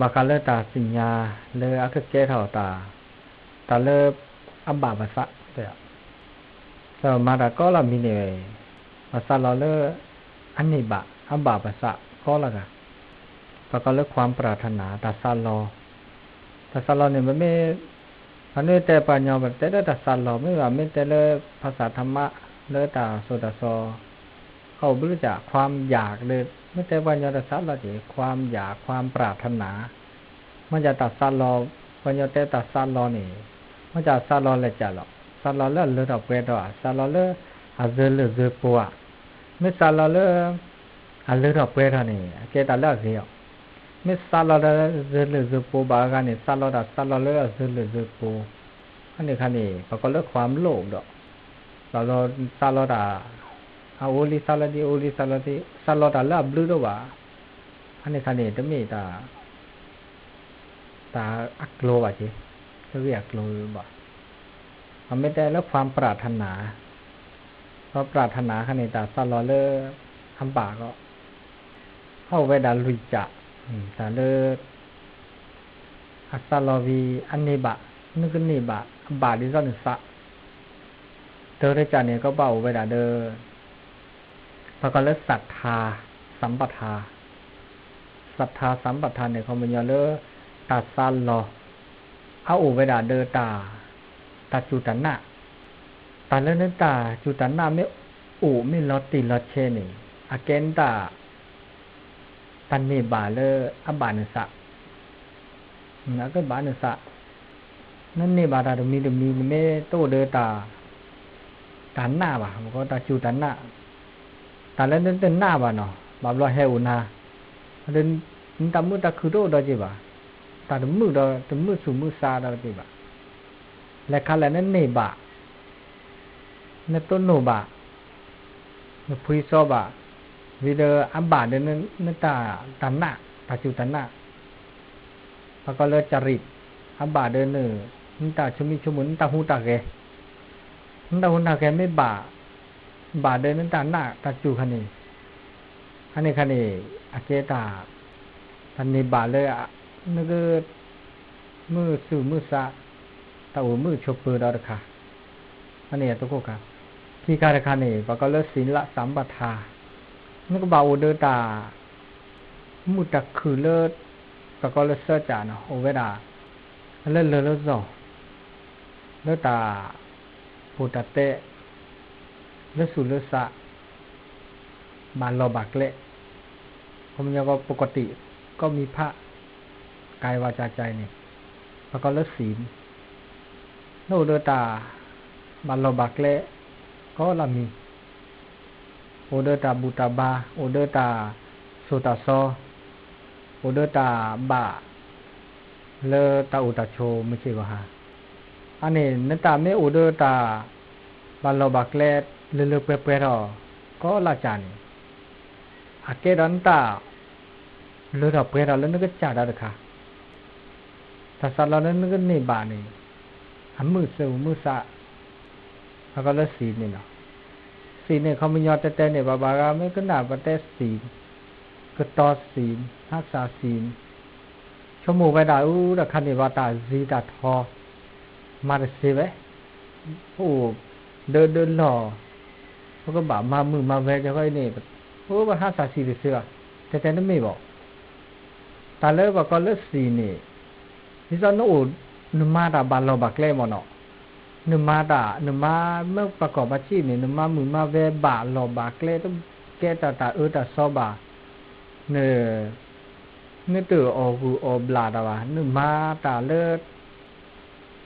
บากาเลตาสิญญาเลออักเกเท่าตาตาเลอับบาบะสะเดียสมาดาก็ละมีเนภาษาเราเลอันนี้บะอับบาบะสะก็ละกะปก็เลความปรารถนาตาซาลอตาซาลอเนี่ยมันไม่อันนี้แต่ปัญญาแบบแต่ตาซาลอไม่ว่าไม่แต่เลภาษาธรรมะเลตาโซตาซเขาบรู้จักความอยากเลย ไม่แต่ปัญญาตาซาลอจีความอยากความปรารถนา มันจะตัดซาลอปัญญาแต่ตัดซาลอนี่มันจะซาลอเลยจ้ะหรอกซาลอเลเลดอกเวดอซาลอเลอาเซเลเซปัวไม่ซาลอเลอาเลดอกเวดอนี่เกตาเลเสียวไม่ซาลอเลเซเลเซปัวบากันนี่ซาลอดาซาลอเลเซเลเซปัวอันนี้คันนี้ปรากฏเรื่องความโลภดอกซาลอซาลอดา อาโอลิซาลดีโอลิซาลดีซาลอดาลาบลูดว่าอันนี้คันนี้ตมีตาตาอักโลว่าจีเรียกโลบ่มันไม่ได้แล้วความปรารถนา เพราะปรารถนาขณิตาซาลอเลอร์ทำปากก็ เข้าไปดาลุยจะสาเลออัสซาลอวีอันนี้บะนึกนี่บะบาดิซอนสะเธอได้จานเนี่ยก็เบาไปดาเดอ พระก็เลศรัทธา สัมปทาศรัทธาสัมปทานเนี่ยเขาเป็นยาเลอตัดซันลอเอาอุเวดาเดอตาตาจุตันนะตาเลนตาจุตันนะไม่อูไม่ลอติลอเชนี่อาเกนตาตันนี่บาเลออบานสะนะก็บานสะนั่นนี่บาดาดมีดมีเมโตเดตาตันหน้าบ่มันก็ตาจุตันนะ ตาเลนเต้นหน้าบ่เนาะบาบลอเฮอุนาเดินตามุตาคือโดดจิบ่ตาดมือดอตมือสุมือซาดอจิบ่และคาแลนั้นเนบะนต้นโนบะนพุยซอบะวิเดออับบาเดนนตาตันหนะตาจุตันหนะปะก็เลจริตอับบาเดนนตาชุมิชุมุนตาหูตาเกนตาหูตาเกไม่บา บาเดินนตาหน้าตาจูคันนี้อันนี้คันนี้อาเกตาตันนี้บาเลยอะนึกมือสู่มือซาตาอูมือชกปือดอร์ค่ะอันนี้ตุกค่ะที่การคันนี้ปะก็เลิศศิลละสัมปทานึกบ่าวเดตา มุตักคือเลิศปะก็เลิศเสจานะโอเวดาเลิศเลิศเลิศซอเลิศตาปุตตเลิศสุเลิ ศสะบานโลบักเละผมยังก็ปกติก็มีพระกายวาจาใจนี่แล้วก็ลิศศีลโนเดตาบัลโลบักเลก็ลามีโอเดตาบูตาบาโอเดตาโซตาซโอเดตาบาเลตาอุตาโชไม่ใช่ก็ฮะอันนี้นตาไม่โอเดตาบัลโลบักเล เลเลเปเปรอก็ลาจานี่อาเกดันตาเลรอเปรอเลนก็จาไดาค่ะถ้าสัตว์เรานั้นก็นี่บานี่อันมือเซลมือสะแล้วก็เละสีนี่เนาะสีเนี่ยเขาไม่ยอดแต่แต่เนี่ยบาบาก็ไม่ก็หนาประแต่สีก็ตอสีรักษาสีชั่วโมงไปได้อู้แต่คันเนี้ว่าตาซีตาทอมาเสียไว้โอ้เดินเดินหล่อ เขาก็บ่ามามือมาแวจะก็ไอ้นี่โอ้ว่าห้าสาสีเสือแต่แต่นั้นไม่บอกตาเลิกว่าก็เลิกสีนี่นี่ซะโน่นมาตาบาลบักเล่มเนาะนมาตานมาเมื่อประกอบอาชีพนี่นมามือมาเวบาลบักเล่ต้องแก้ตาตาเออตาซอบาเนเนตือออกูออบลาดาวานมาตาเลิศ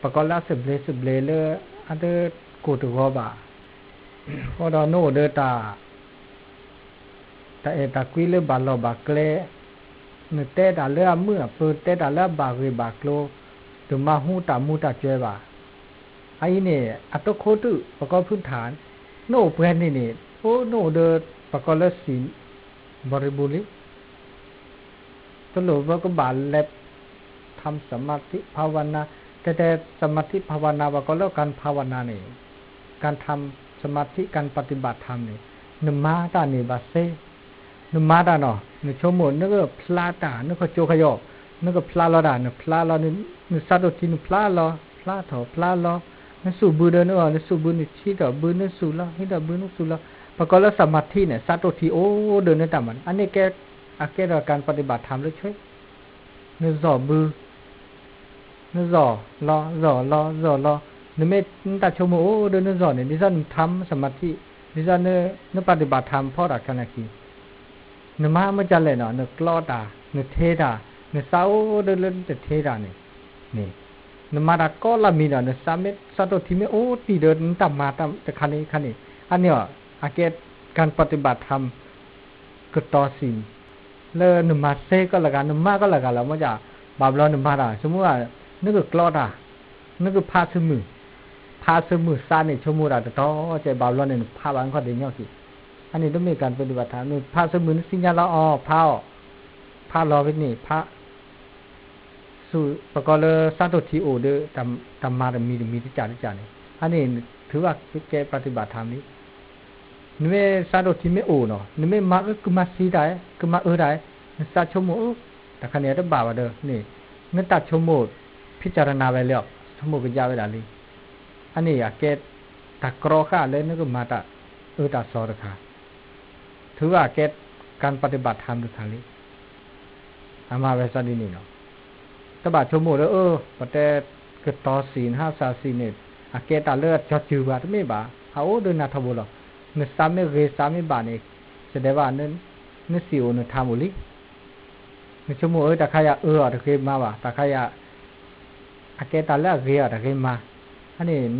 ประกอบละสิบเลสิบเลเลอันเดกูตุกอบา พอดอโนเดตาตาเอตากุยเลบาลบักเล่เนเตตาเลือเมื่อปิดเตตาเลือบากเวบากโลถึงมาหูตามูตาเจว่าไอ้นี่อัตโคตุประกอบพื้นฐาน โนเพื่อนนี่นี่โอ้โนเดอประกอบละศีลบริบูรณ์ตลอดว่าก็บาลเล็บทำสมาธิภาวนาแต่แต่สมาธิภาวนาว่าก็แล้วการภาวนานี่การทำส มาธิการปฏิบัติธรรมนี่นมาตานี่บาเซนมาตาเนาะนชมมนึกพลาตานึกโจขยอนึกก็พลาลอดานึกพลาลอนึนึซาโตทีนึกพลาลอพลาถอพลาลอนึสูบูเดนอ๋อนึสูบูนึชีดอบูนึสูลอฮิดอบูนึกสูลอปกลสมาธิเนี่ยซาโตทีโอ้เดินในต่ามัน อันนี้แกอาเกการปฏิบัติธรรมเลยช่วยนึจอบูนึจอลอจอลอจอลอ หรือไม่ตัดชมโอ้เดินสอนเนี่ยนิสันทำสมาธินิสันเนื้อปฏิบัติธรรมพ่อรักขณะคีนมาเมื่อจันเลยเนาะนึกลอดานึกเทดานึกเศร้าเดินเล่นจะเทดาเนี่ยนี่นมาดักก็ละมีเนาะนึกสามเม็ดสตที่เมโอ้ตีเดินตัดมาตัดแต่คันนี้คันนี้อันนี้ยอาเกตการปฏิบัติธรรมก็ต่อสิ่งเลนมาเซก็ละกันนมาก็ละกันแล้วมันจะบาบลอนมาได้สมมติว่านึกก็กลอดานึกก็พาสมือ พาสมือซานี่ชมูราตอใจเบาบลอนนี่พาบังเขาเดียวกี่อันนี้ต้องมีการปฏิบัติธรรมนี่พาสมุนสิญญาละออพาพารอวินี่พระสู่ประกอบเลยสาธุทีโอเดตามตามมามีมีที่จาที่จานี่อันนี้ถือว่าแกปฏิบัติธรรมนี้นี่ไม่สาธุทีไม่โอเนาะนี่ไม่มาก็มาสีได้ก็มาเออได้สาชโมแต่คันนต้องบาวเด้อนี่นั่นตัดชโมพิจารณาไปแล้วชโมก็ยาวไปแล้ อันนี้อะแกตตะกรอค่ะเลยนึกมาตะเออตาสอร์ค่ะถือว่าแกตการปฏิบัติธรรมดูทางนี้อามาเวสดีนี่เนาะตบะชมโมแล้วเออปแต่เกิดต่อศีลห้าสาศีเนี่ยอาเกตาเลือดจอจือบาทไม่บาเอาเดินนาทบุลเนื้อสามเมเรสามเมบาเนี่ยแสดงว่านั่นนั่นสิโอเนื้อทามุลิเนชมโมเออตะขายาเออตะเคมาว่าตะขายาอาเกตาเลือดเรียตะเคมา ท่านเห็น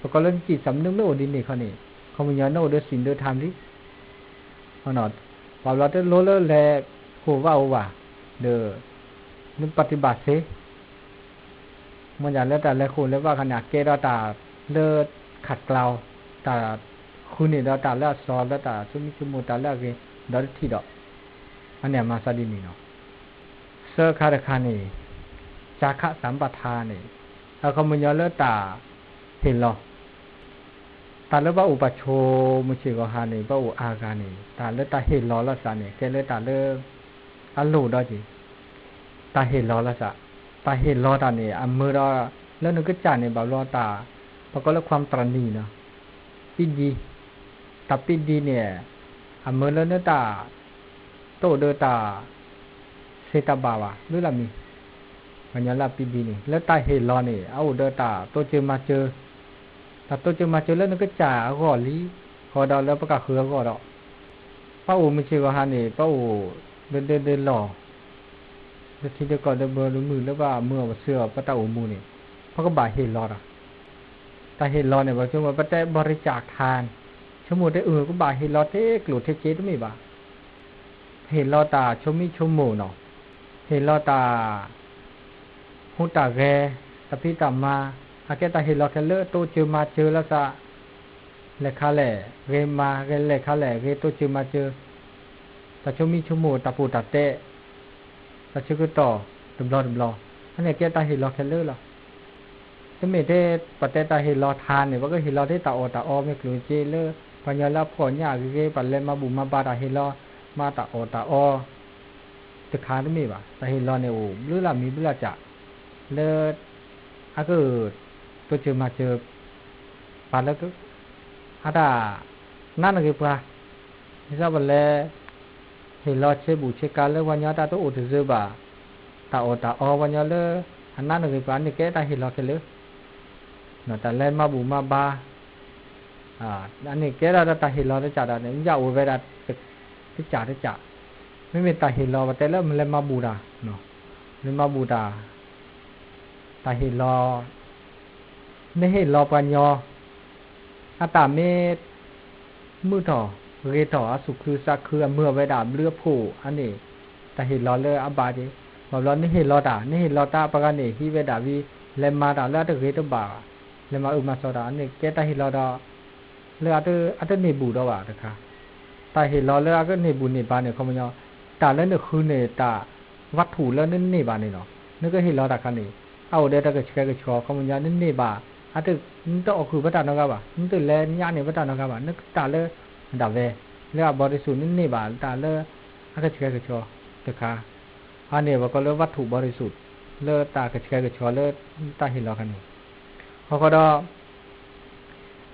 ประกอบเรื่องจิตสำนึกโนดินนี่เขานี่คอมมิญาโน้ดสินเดยธรรมที่เขาหนอดปอบเราจะลเลแลโคว่าว่าเดอนึกปฏิบัติเสมันอยางแล้วแต่แล้วคุณเล้วว่าขนาดเกดาตาเลอศขัดเกลาตาคุณเนี่ยเราตาเล้วซอแล้วตาซุมิซุโมตาเล้วเวดอที่ดอกอันเนี้ยมาซาดิมีเนาะเซอร์คาราคานี่จาคะสัมปทานี่ แล้วก็มันยอเลิศตาเห็นหรอตาเลว่าอุปโชมุชิกหานี่ว่าอุอาการนี่ตาเลตาเห็นล้อละสานี่แกเลตาเลอัลลูดอจีตาเห็นล้อละสะตาเห็นล้อตานี่อันมือรอแล้วนึกก็จานี่บ่ล้อตาเพราะก็แล้วความตรณีเนาะปิดดีตาปิดดีเนี่ยอันมือแล้วเนื้อตาโตเดือตาเซตาบาวะหรือละมี เซตาบาวาหรือละมีมันยังละปิดีนี่แล้วตาเห็นล้อนี่เอาเดตาโตเจอมาเจอถ้าตัวเจะมาเจอแล้วนึกก็จ่าก็ลีขอดาวแล้วประกาศเขือก็ดอกป้าอูไม่ใช่ก็ฮานี่ป้าอูเดินเดินเดินหล่อเดี๋ยวทีเดียวก่อนเดินเบอร์หรือมือแล้วว่าเมื่อเสื้อป้าตาอูมูนี่เขาก็บ่ายเห็นรอดอะแต่เห็นรอเนี่ยบอกช่วงว่าป้าแต่บริจาคทานชั่วโมงได้เออก็บ่ายเห็นรอเท่กลุดเทเจ๊ต้องมีบ่าเห็นรอตาชมิชั่วโมงเนาะเห็นรอตา หุตาแกตะพิตามาอาเกตาเฮลอเคเลโตเจอมาเจอแล้วซะเลคาแหลเรมาเรเลคาแหลเรโตเจอมาเจอตาชมีชโมตาปูตาเตะตาชกุต่อดุมรอดุมรออันนี้เกตาเฮลอเคเลล่ะจะไม่ได้ปฏิตาเฮลอทานเนี่ยว่าก็เฮลอได้ตาออตาออไม่กลัวเจเลปัญญาละพ่อยากเกปันเลมาบุมาบาตาเฮลอมาตาออตาออจะคานไม่บ่าตาเฮลอเนี่ยโอ้หรือละมีหรือละจะ เลิศอาก็ตัวเจอมาเจอปาแล้วก็อาตานั่นก็ปะนี่ซะบัลเลเฮลอเชบุเชกาเลวันยาตาตัวอุตเซบาตาโอตาอวันยาเลอันนั้นก็ปะนี่แกตาเฮลอเคเลเนาะแต่แลมาบุมาบาอ่าอันนี้แกราตาเฮลอได้จ่าได้เนี่ยยาโอเวดาที่จ่าได้จ่าไม่มีตาเฮลอแต่แล้วมันเลยมาบูดาเนาะเลยมาบูดา ตาเฮลอไม่ให้รอปัญญาอาตาเมตมือต่อเรต่อสุคือสักคือเมื่อไว้ดามเลือผู้อันนี้แต่เห็นรอเลยอบาดีบอกรอนี่เห็นรอตานี่เห็นรอตาปะกันนี่ที่เวดาวีเลมาตาแล้วตะเรตบาเลมาอุมาสดานี่แกตาเห็นรอดาเลือดอัตเนบูดว่าตะค่ะตาเห็นรอเลือดก็เนบูนี่บานี่ยเขาไม่ยอตาแล้วนี่คือเนตาวัตถุแล้วนี่นี่บานี่เนาะนี่ก็เห็นรอตาคันนี่ આવડે કે કે છો કમ જાને ને બા આ તો ન તો ઓખુ બતા ન ગાવા ન તો લે ન્યા ને બતા ન ગાવા ન તાલે દાવે લે આ બરી સુ ને બા તાલે આ કે કે છો તો ખા આ ને વકો લે વાઠુ બરી સુ લે તા કે કે છો લે તા હી લો કન હો કો દો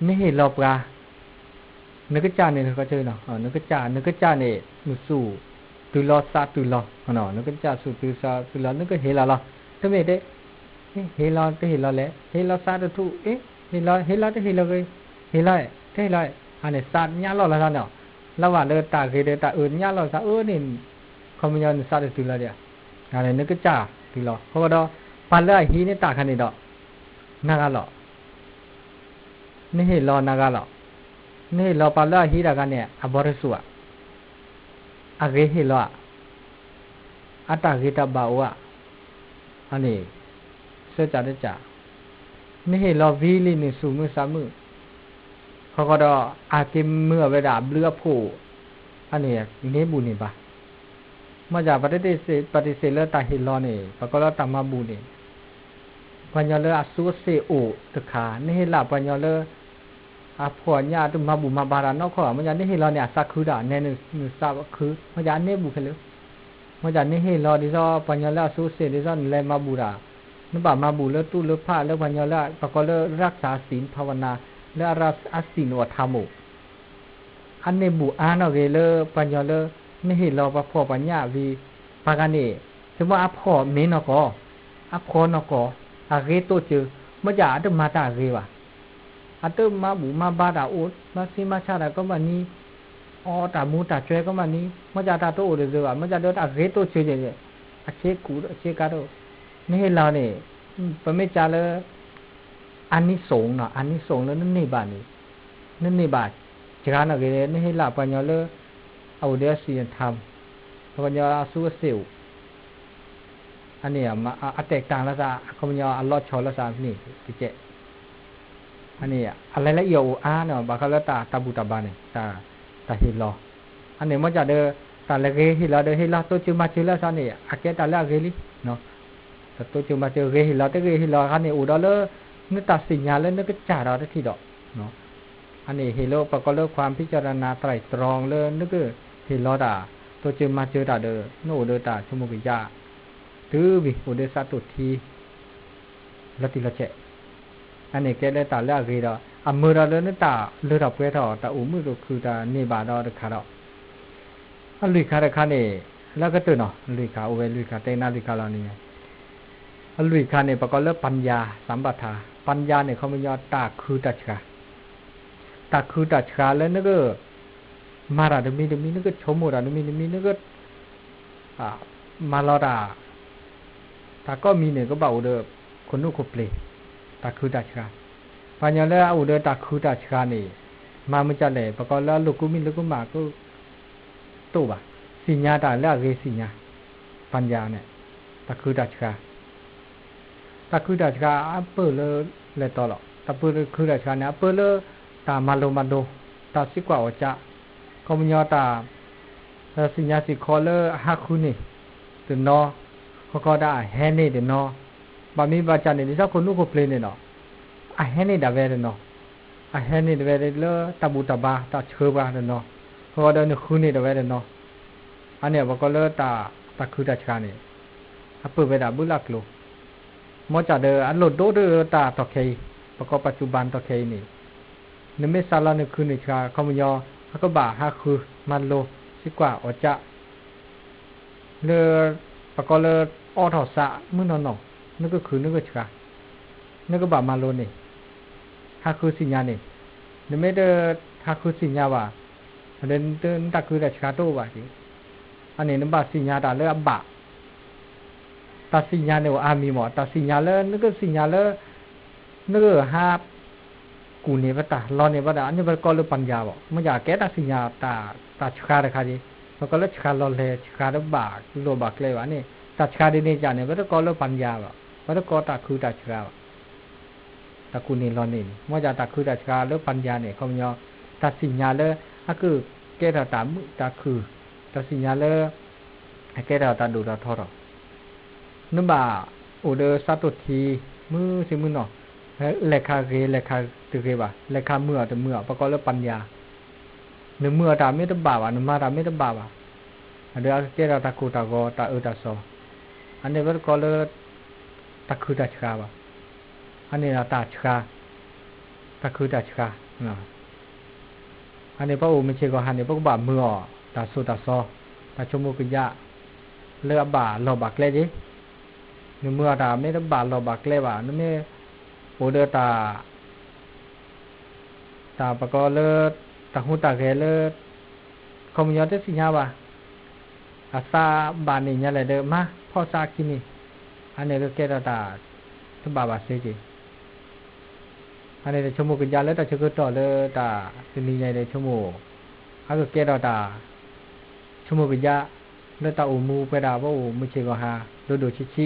ને હી લો પ્રા นึกจานนี่เขาเจอเนาะเออนึกจานนึกจานนี่มุสู่ตุลอซาตุลอเนาะนึกจานสู่ตุซาตุลอนึกเฮลาลอทำไมได้ เฮลาเตเฮลาเลเฮลาซาตทุเอเฮลาเฮลาเตเฮลาเกเฮลาเตเฮลาอันนี้ซาญาลอละเนาะระหว่างเดตาเกเดตาเอิญญาลอซาเออนี่คอมมิยอนซาตตุลาเดียอันนี้นึกจาตุลอเขาก็ดอปัลละฮีนี่ตาคันนี่ดอกนากาลอนี่ เสื้อจ่าได้จ่านี่เราวิลินี่สูมือสามือเขาก็ดออาเกมเมื่อเวลาเลือผู้อันนี้นี่บุญนี่ปะมาจากปฏิเสธปฏิเสธเลือตาหิรอนี่ปรากฏเราตามาบุญนี่ปัญญาเลออสุเสโอตะขานี่เห็นละปัญญาเลออาพอญาตุมาบุมาบารานอกขอมันยานี่เห็เราเนี่ยสักคือด่าเนี่ยหนึ่งสาวคือมันยานี่บุคเลยมันยานี่เห็เราดิซอปัญญาเลออสุเสดิซอนเลยมาบุรา นบามาบูเลตู้เลผ้าเลวันยาละประกอบเลรักษาศีลภาวนา และรักษาศิลวธรรมุอันในบุอานาเวเลปัญญาเลไม่เห็นเราประพอปัญญาวีปากันเนถึงว่าอภอเมนกออภอนกออาเรโตเจอเมื่อจากอัตมาตาเรวะอัตมาบุมาบาดาอุดมาซิมาชาดาก็มานี้อ๋อตามูตาเจก็มานนี้มื่อจากตาโตเดือว่าเมื่อจะเดือดอาเรโตเจเจเจอาเชกูอาเชกาโต ไม่ให้เราเนี่ยปไม่จาเลยอันนี้สงเนาะอันนี้สงแล้วนั่นนี่บาทนี่นั่นนี่บาทจารานะเกเรนี่ให้ลาปัญญาเลอเอาเดียสียทำปัญญาสู้สิวอันนี้มาอัตแตกต่างละซะคำยาอัลลอดชอละซะนี่กิเจอันนี้อะไรละเอียดอ้านเนาะบาคาลตาตาบุตาบานเนี่ยตาตาฮิลออันนี้มันจะเดอตาละเกฮิลอเดอฮิลอตัวจิมาจิละซะนี่อาเกตาละเกลิเนาะ tôi chưa mà chưa ghê thì lo tới ghê นี่ lo anh này ủ đó lơ nó ตัดสินญาเล้วนึกก็จ่าเราได้ที่ดอกเนาะอันนี้เฮโลประกอบเลิกความพิจารณาไตรตรองเลยนึกก็เฮโลดาตัวเจอมาเจอดาเดอโนเดอตาชมุกิยาตื้อวิโอเดสาตุทีลติละเจอันนี้แกได้ตาเล้วเกดออะมือเราเลิกนึกตาเลือดเพื่อถอต่อูมือก็คือตาเนบาดอเดคาดอกอันลุยคาเดคาเนี่แล้วก็ตื่นเนาะลุยคาโอเวลุยคาเตน่าลุยคาเราเนี่ย อลุยคาเนี่ยประกอบเลิกปัญญาสัมปทา ปัญญาเนี่ยเขาไม่ยอดตาคือตัชกาตาคือตัชกาแล้วนั่นก็มาราดมีดมีนั่นก็ชมูราดมีดมีนั่นก็มาลอดาตาก็มีเนี่ยก็เบาเดอคนนู้นคนเปลี่ยตาคือตัชกาปัญญาแล้วอุเดอตาคือตัชกาเนี่ยมาไม่จะเลยประกอบแล้วลูกกูมีลูกกูมาก็ตู้บ่ะสิญญาตาแล้วเรสิญญาปัญญาเนี่ยตาคือตัชกา takuda chka apolo le tolo tapulu kuda chka na apolo ta malo mado ta sikwa ocha komnyo ta sinya si kholer hakuni de no kokoda hene de no ba mi ba cha ne ni sa khonu ko play ne no a hene da ve de no a hene de ve de lo tabu taba ta chhoba de no ho da ne khuni de ve de no ane ba ko lo ta takuda chka ne apwe da bulak lo มอจาเดออันหลุดโดเดอตาตอเคประกอบปัจจุบันตอเคนี่นึไม่ซาลานึคือนิชาคอมยอฮักบ่าฮักคือมันโลสิกว่าอจะเลือประกอบเลือออถอสะมื้อนอนนองนึกก็คือนึกก็ชานึกก็บ่ามาโลนี่ฮักคือสิญญานี่นึไม่เดอฮักคือสิญญาว่าเดินเดินตัคือแต่ชาโตว่าสิอันนี้นึกบ่าสิญญาตาเลือบ่า สิญญาเนี่ยว่าอามีหมอตาสิญญาเลนึกก็สิญญาเลนึกก็ฮากูเนี่ยว่าตาเราเนี่ยว่าตาอันนี้เป็นก็เลยปัญญาบอกมันอยากแก้ตาสิญญาตาตาชกาเลยค่ะจีมันก็เลยชกาเราเลยชกาแล้วบากโลบากเลยวะนี่ตาชกาดีนี่จานเนี่ยว่าก็เลยปัญญาบอกวัตโกตาคือตาชกาตะกุนีลอนินมอจาตาคือตาชกาเลปัญญาเนี่ยเขามยอตัดสินญาเลอะคือแก้ตาตามตาคือตัดสินญาเลแก้ตาตาดูตาทอ นบ่าอุเดสัตุที มือสิมือเนาะเลขาเกเลขาตึเกบ่าเลขาเมื่อแต่เมื่อประกอบแล้วปัญญาเนื้อเมื่อตาไม่ตบบ่าวะนึมาตาไม่ตบบ่าวะเดี๋ยวแก้าตาคูตาโกตาเอตาโซอันนี้ว่าก็เลยตะคือตะชกาบ่อันนี้ตาชกาตะคือตะชกาเนาะอันนี้พระอูไม่ใช่ก็หันเนี่ยพวกบามืออตาสุตาซตาชมุกยะเลือบบ่าไม่ได้บาลอบักเลยบ่นึไม่โอเด ตาตาปะก็เลิศตาหูตาแกเลิศคอมยอดสิญาบ่อาซาบานี่เนี่ยแหละเด้อมาพ่อซากินี่อันนี้ก็เกตตาทุบาบาเซจิอันนี้ชมูกยาแล้วแต่ชก็ต่อเลยตาสินีใหญ่เลยชมูอันก็เกตตาชมูกยาแล้วตาอูมูไปดาว่าอูมุเชกฮาดูดูชิชิ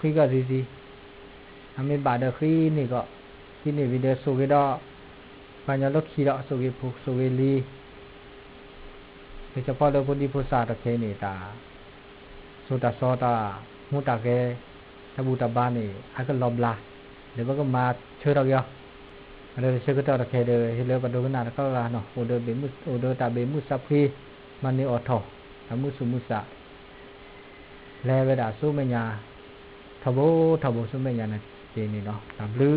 มูกยาตวีตาก็นาเนี่ยนั่นนาหูดามีมีเนี่ยชั่วโมงกินบาตัวบาไม่บาเดอขึ้นนี่ก็ไม่ได้บาเดอตีเราทากยาวนี่เสียไม่ได้มีอะไรขึ้นก็ซีซีทำไม่บาเดอขึ้นนี่ก็ที่นี่วิดีโอสุกิดอปัญญาลูกขี้ดอสุกิพุกสุกิลีโดยเฉพาะเราพุทธิพุทธาตะเคนี่ตาสุตาโซตามุตาเกตะบูตาบานี่อาก็ลอมลาเดี๋ยวก็มาเชื่อเราเยอะ ada sekretar ke de hile padu kena ka la no odo be mus odo ta be mus sapri mani otho amu su musa le ve da su ထဘောထဘောစုမဲ့ညာနဲ့ဒီနေတော့ W